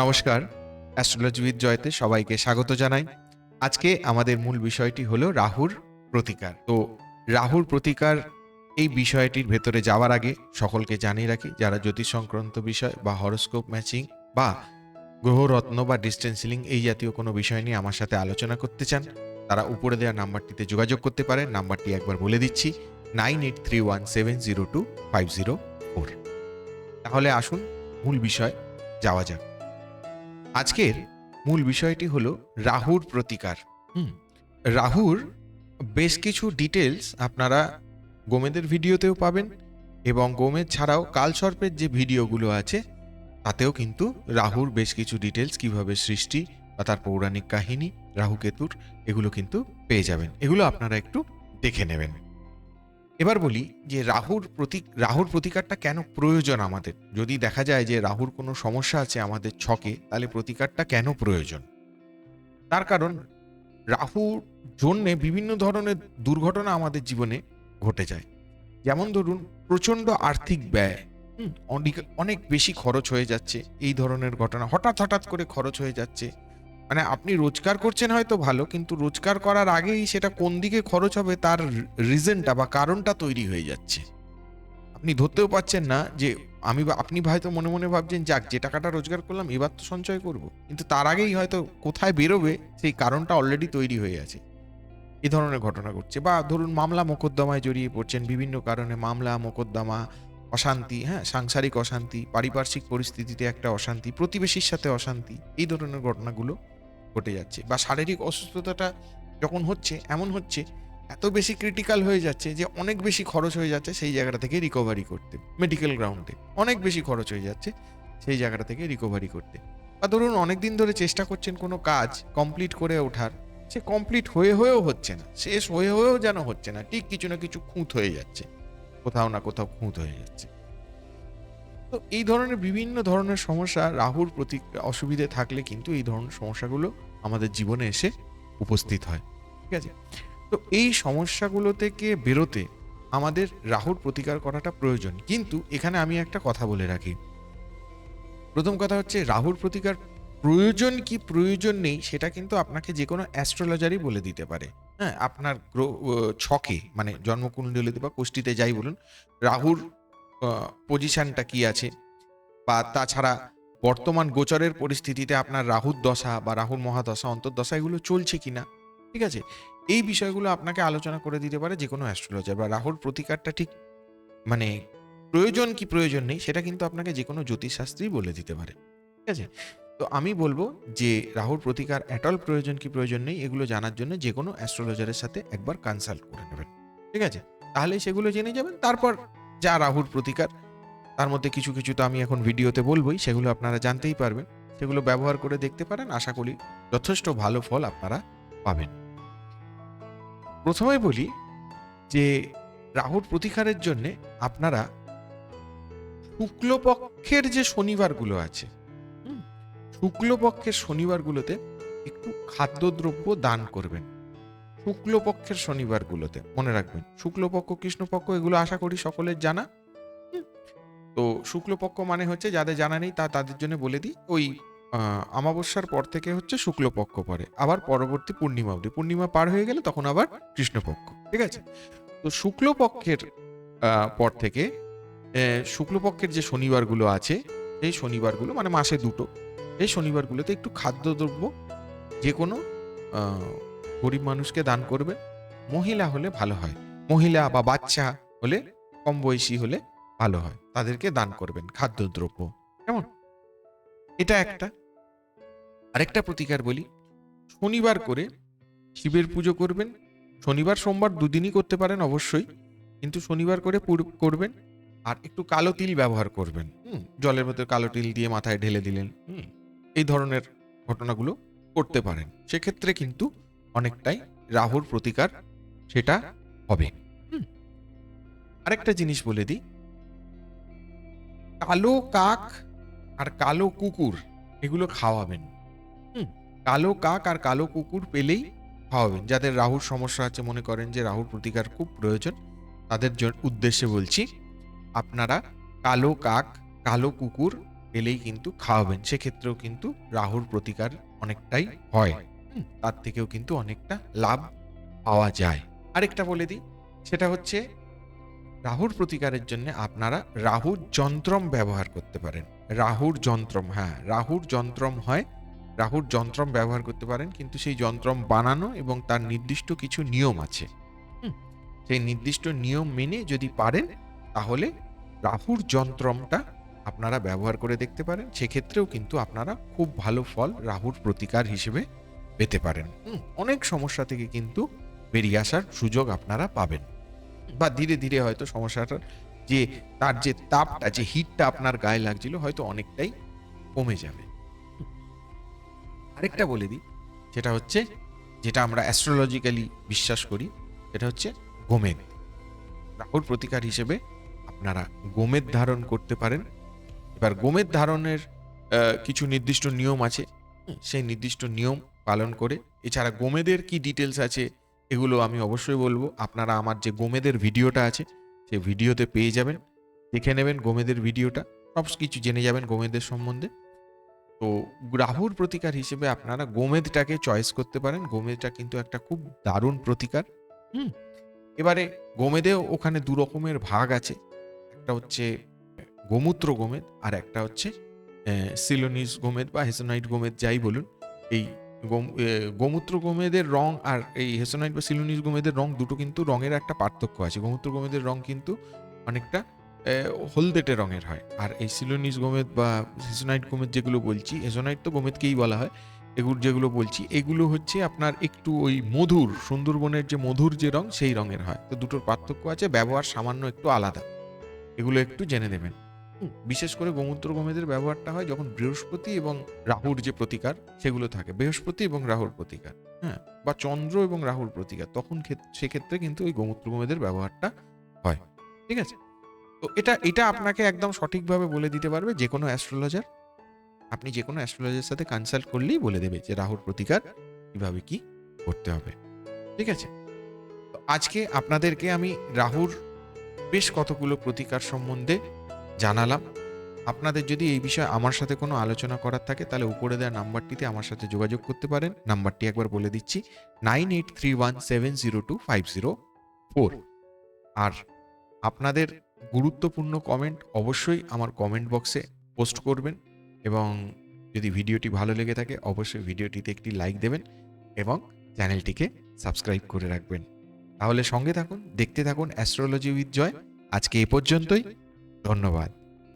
নমস্কার, অ্যাস্ট্রোলজিবিদ জয়তে সবাইকে স্বাগত জানাই। আজকে আমাদের মূল বিষয়টি হলো রাহুর প্রতিকার। তো রাহুর প্রতিকার এই বিষয়টির ভেতরে যাওয়ার আগে সকলকে জানিয়ে রাখি, যারা জ্যোতিষ সংক্রান্ত বিষয় বা হরোস্কোপ ম্যাচিং বা গ্রহরত্ন বা ডিস্টেন্সিলিং এই জাতীয় কোনো বিষয় নিয়ে আমার সাথে আলোচনা করতে চান, তারা উপরে দেওয়া নাম্বারটিতে যোগাযোগ করতে পারেন। নাম্বারটি একবার বলে দিচ্ছি, nine eight three one seven zero two five zero four. তাহলে আসুন, মূল বিষয় যাওয়া যাক। আজকের মূল বিষয়টি হলো রাহুর প্রতিকার। হুম। রাহুর বেশ কিছু ডিটেলস আপনারা গোমেদের ভিডিওতেও পাবেন এবং গোমেদ ছাড়াও কালসর্পের যে ভিডিওগুলো আছে তাতেও কিন্তু রাহুর বেশ কিছু ডিটেলস কীভাবে সৃষ্টি বা তার পৌরাণিক কাহিনী রাহুকেতুর এগুলো কিন্তু পেয়ে যাবেন। এগুলো আপনারা একটু দেখে নেবেন। এবার বলি যে রাহুর প্রতীক রাহুর প্রতিকারটা কেন প্রয়োজন আমাদের? যদি দেখা যায় যে রাহুর কোনো সমস্যা আছে আমাদের ছকে, তাহলে প্রতিকারটা কেন প্রয়োজন? তার কারণ রাহুর জন্যে বিভিন্ন ধরনের দুর্ঘটনা আমাদের জীবনে ঘটে যায়। যেমন ধরুন, প্রচণ্ড আর্থিক ব্যয় অনেক অনেক বেশি খরচ হয়ে যাচ্ছে এই ধরনের ঘটনা। হঠাৎ হঠাৎ করে খরচ হয়ে যাচ্ছে। মানে আপনি রোজগার করছেন হয়তো ভালো, কিন্তু রোজগার করার আগেই সেটা কোন দিকে খরচ হবে তার রিজনটা বা কারণটা তৈরি হয়ে যাচ্ছে। আপনি ধরতেও পাচ্ছেন না যে আমি আপনি হয়তো মনে মনে ভাবছেন, যাক, যে টাকাটা রোজগার করলাম, এবার তো সঞ্চয় করব। কিন্তু তার আগেই হয়তো কোথায় বেরোবে, সেই কারণটা অলরেডি তৈরি হয়ে আছে। এ ধরনের ঘটনা ঘটছে। বা ধরুন মামলা মোকদ্দমায় জড়িয়ে পড়ছেন বিভিন্ন কারণে, মামলা, মোকদ্দমা, অশান্তি হ্যাঁ সাংসারিক অশান্তি, পারিপার্শ্বিক পরিস্থিতিতে একটা অশান্তি, প্রতিবেশীর সাথে অশান্তি, এই ধরনের ঘটনাগুলো ঘটে যাচ্ছে বা শারীরিক অসুস্থতাটা যখন হচ্ছে, এমন হচ্ছে, এত বেশি ক্রিটিক্যাল হয়ে যাচ্ছে যে অনেক বেশি খরচ হয়ে যাচ্ছে সেই জায়গাটা থেকে রিকভারি করতে। মেডিকেল গ্রাউন্ডে অনেক বেশি খরচ হয়ে যাচ্ছে সেই জায়গাটা থেকে রিকভারি করতে। বা ধরুন অনেক দিন ধরে চেষ্টা করছেন কোনো কাজ কমপ্লিট করে ওঠার, সে কমপ্লিট হয়ে হয়েও হচ্ছে না, শেষ হয়ে হয়েও যেন হচ্ছে না, ঠিক কিছু না কিছু খুঁত হয়ে যাচ্ছে, কোথাও না কোথাও খুঁত হয়ে যাচ্ছে। তো এই ধরনের বিভিন্ন ধরনের সমস্যা রাহুর প্রতি অসুবিধে থাকলে কিন্তু এই ধরনের সমস্যাগুলো আমাদের জীবনে এসে উপস্থিত হয়, ঠিক আছে? তো এই সমস্যাগুলো থেকে বেরোতে আমাদের রাহুর প্রতিকার করাটা প্রয়োজন। কিন্তু এখানে আমি একটা কথা বলে রাখি। প্রথম কথা হচ্ছে, রাহুর প্রতিকার প্রয়োজন কি প্রয়োজন নেই, সেটা কিন্তু আপনাকে যে কোনো অ্যাস্ট্রোলজারই বলে দিতে পারে। হ্যাঁ আপনার গ্রহ ছকে মানে জন্মকুণ্ডলিতে বা কুষ্টিতে যাই বলুন, রাহুর পজিশনটা কি আছে? বা তাছাড়া বর্তমান গোচরের পরিস্থিতিতে আপনার রাহুর দশা বা রাহুর মহাদশা, অন্তর্দশা, এগুলো চলছে কিনা? ঠিক আছে? এই বিষয়গুলো আপনাকে আলোচনা করে দিতে পারে যে কোনো অ্যাস্ট্রোলজার বা রাহুর প্রতিকারটা ঠিক মানে প্রয়োজন কি প্রয়োজন নেই, সেটা কিন্তু আপনাকে যে কোনো জ্যোতিষশাস্ত্রী বলে দিতে পারে। ঠিক আছে? তো আমি বলব যে রাহুর প্রতিকার অ্যাটল প্রয়োজন কি প্রয়োজন নেই, এগুলো জানার জন্য যে কোনো অ্যাস্ট্রোলজারের সাথে একবার কনসাল্ট করে নেবেন। ঠিক আছে? তাহলে সেগুলো জেনে যাবেন, তারপর যা রাহুর প্রতিকার তার মধ্যে কিছু কিছু তো আমি এখন ভিডিওতে বলবই, সেগুলো আপনারা জানতেই পারবেন। সেগুলো ব্যবহার করে দেখতে পারেন, আশা করি যথেষ্ট ভালো ফল আপনারা পাবেন। প্রথমে বলি যে রাহুর প্রতিকারের জন্যে আপনারা শুক্লপক্ষের যে শনিবারগুলো আছে শুক্লপক্ষের শনিবারগুলোতে একটু খাদ্যদ্রব্য দান করবেন। শুক্লপক্ষের শনিবারগুলোতে, মনে রাখবেন, শুক্লপক্ষ, কৃষ্ণপক্ষ, এগুলো আশা করি সকলের জানা। তো শুক্লপক্ষ মানে হচ্ছে যাদের জানা নেই তা তাদের জন্য বলে দিই ওই আহ, অমাবস্যার পর থেকে হচ্ছে শুক্লপক্ষ পরে আবার পরবর্তী পূর্ণিমা অবধি। পূর্ণিমা পার হয়ে গেলে তখন আবার কৃষ্ণপক্ষ ঠিক আছে? তো শুক্লপক্ষের পর থেকে শুক্লপক্ষের যে শনিবারগুলো আছে সেই শনিবারগুলো মানে মাসে দুটো এই শনিবারগুলোতে একটু খাদ্যদ্রব্য যে কোনো গরিব মানুষকে দান করবে। মহিলা হলে ভালো হয় মহিলা বা বাচ্চা হলে কম বয়সী হলে ভালো হয়। তাদেরকে দান করবেন খাদ্যদ্রব্য। কেমন? এটা একটা। আরেকটা প্রতিকার বলি। শনিবার করে শিবের পুজো করবেন। শনিবার, সোমবার দুদিনই করতে পারেন অবশ্যই। কিন্তু শনিবার করে করবেন আর একটু কালো তিল ব্যবহার করবেন। হুম, জলের মধ্যে কালো তিল দিয়ে মাথায় ঢেলে দিলেন। হুম, এই ধরনের ঘটনাগুলো করতে পারেন। সেক্ষেত্রে কিন্তু অনেকটাই রাহুর প্রতিকার সেটা হবে। হুম। আরেকটা জিনিস বলে দিই। কালো কাক আর কালো কুকুর, এগুলো খাওয়াবেন। হুম, কালো কাক আর কালো কুকুর পেলেই খাওয়াবেন। যাদের রাহুর সমস্যা আছে, মনে করেন যে রাহুর প্রতিকার খুব প্রয়োজন, তাদের উদ্দেশ্যে বলছি, আপনারা কালো কাক, কালো কুকুর পেলেই কিন্তু খাওয়াবেন। সেক্ষেত্রেও কিন্তু রাহুর প্রতিকার অনেকটাই হয়। তার থেকেও কিন্তু অনেকটা লাভ পাওয়া যায়। আরেকটা বলে দিই, সেটা হচ্ছে রাহুর প্রতিকারের জন্য আপনারা রাহুর যন্ত্রম ব্যবহার করতে পারেন। রাহুর যন্ত্রম হ্যাঁ রাহুর যন্ত্রম হয়, রাহুর যন্ত্রম ব্যবহার করতে পারেন, কিন্তু সেই যন্ত্রম বানানো এবং তার নির্দিষ্ট কিছু নিয়ম আছে। সেই নির্দিষ্ট নিয়ম মেনে যদি পারেন, তাহলে রাহুর যন্ত্রমটা আপনারা ব্যবহার করে দেখতে পারেন। সেক্ষেত্রেও কিন্তু আপনারা খুব ভালো ফল রাহুর প্রতিকার হিসেবে পেতে পারেন। অনেক সমস্যা থেকে কিন্তু বেরিয়ে আসার সুযোগ আপনারা পাবেন। বা ধীরে ধীরে হয়তো সমস্যাটার যে তার যে তাপটা, যে হিটটা আপনার গায়ে লাগছিল হয়তো অনেকটাই কমে যাবে। আরেকটা বলে দিই, সেটা হচ্ছে যেটা আমরা অ্যাস্ট্রোলজিক্যালি বিশ্বাস করি, সেটা হচ্ছে গোমেদ। রাহুর প্রতিকার হিসেবে আপনারা গোমেদ ধারণ করতে পারেন। এবার গোমেদ ধারণের কিছু নির্দিষ্ট নিয়ম আছে। সেই নির্দিষ্ট নিয়ম পালন করে, এছাড়া গোমেদের কি ডিটেলস আছে এগুলো আমি অবশ্যই বলব। আপনারা আমার যে গোমেদের ভিডিওটা আছে, সেই ভিডিওতে পেয়ে যাবেন। দেখে নেবেন গোমেদের ভিডিওটা। সব কিছু জেনে যাবেন গোমেদের সম্বন্ধে। তো রাহুর প্রতিকার হিসেবে আপনারা গোমেদটাকে চয়েস করতে পারেন। গোমেদটা কিন্তু একটা খুব দারুণ প্রতিকার। হুম? এবারে গোমেদেও ওখানে দু রকমের ভাগ আছে। একটা হচ্ছে, গোমূত্র গোমেদ আর একটা হচ্ছে সিলোনিস গোমেদ বা হেসোনাইট গোমেদ, যাই বলুন। এই গোমূত্র গোমেদের রং আর এই হেসোনাইট বা সিলোনিস গোমেদের রং দুটো কিন্তু রঙের একটা পার্থক্য আছে। গোমূত্র গোমেদের রং কিন্তু অনেকটা হলদেটে রঙের হয়। আর এই সিলোনিস গোমেদ বা হেসোনাইট গোমেদ যেগুলো বলছি, হেসোনাইট তো গোমেদকেই বলা হয়, এগুলো যেগুলো বলছি, এগুলো হচ্ছে আপনার একটু ওই মধুর, সুন্দরবনের যে মধুর যে রং সেই রঙের হয়। তো দুটোর পার্থক্য আছে, ব্যবহার সামান্য একটু আলাদা। এগুলো একটু জেনে নেবেন। বিশেষ করে গোমূত্র গোমেদের ব্যবহারটা হয় যখন বৃহস্পতি এবং রাহুর যে প্রতিকার সেগুলো থাকে, বৃহস্পতি এবং রাহুর প্রতিকার হ্যাঁ বা চন্দ্র এবং রাহুর প্রতিকার, তখন ক্ষেত- সেক্ষেত্রে কিন্তু ওই গোমূত্র গোমেদের ব্যবহারটা হয়, ঠিক আছে? তো এটা এটা আপনাকে একদম সঠিকভাবে বলে দিতে পারবে যে কোনো অ্যাস্ট্রোলজার। আপনি যে কোনো অ্যাস্ট্রোলজার সাথে কনসাল্ট করলেই বলে দেবে যে রাহুর প্রতিকার কীভাবে কি করতে হবে, ঠিক আছে? তো আজকে আপনাদেরকে আমি রাহুর বেশ কতগুলো প্রতিকার সম্বন্ধে জানালাম। আপনাদের যদি এই বিষয়ে আমার সাথে কোনো আলোচনা করার থাকে, তাহলে উপরে দেওয়া নাম্বারটিতে আমার সাথে যোগাযোগ করতে পারেন। নাম্বারটি একবার বলে দিচ্ছি, nine eight three one seven zero two five zero four. আর আপনাদের গুরুত্বপূর্ণ কমেন্ট অবশ্যই আমার কমেন্ট বক্সে পোস্ট করবেন এবং যদি ভিডিওটি ভালো লেগে থাকে, অবশ্যই ভিডিওটিতে একটি লাইক দেবেন এবং চ্যানেলটিকে সাবস্ক্রাইব করে রাখবেন। তাহলে সঙ্গে থাকুন, দেখতে থাকুন অ্যাস্ট্রোলজি উইথ জয় আজকে এ পর্যন্তই। ধন্যবাদ